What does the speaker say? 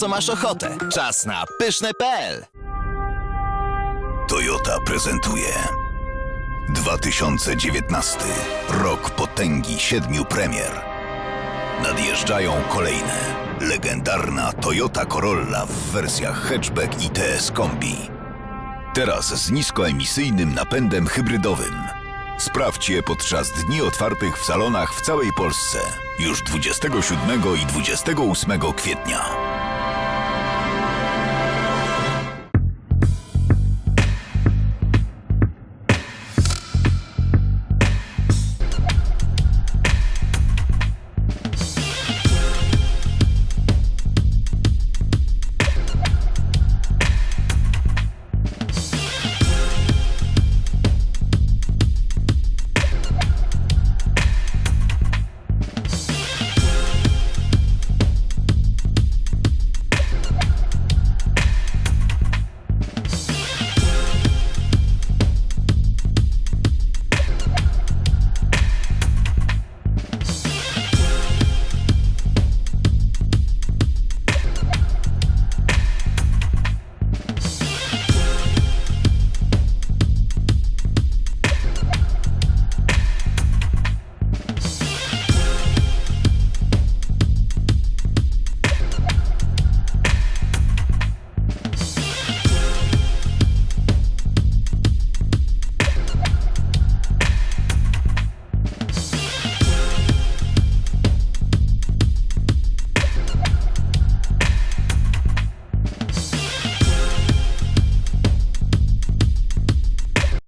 co masz ochotę. Czas na pyszne.pl. Toyota prezentuje 2019 rok potęgi siedmiu premier. Nadjeżdżają kolejne. Legendarna Toyota Corolla w wersjach hatchback i TS Kombi. Teraz z niskoemisyjnym napędem hybrydowym. Sprawdź je podczas dni otwartych w salonach w całej Polsce. Już 27 i 28 kwietnia.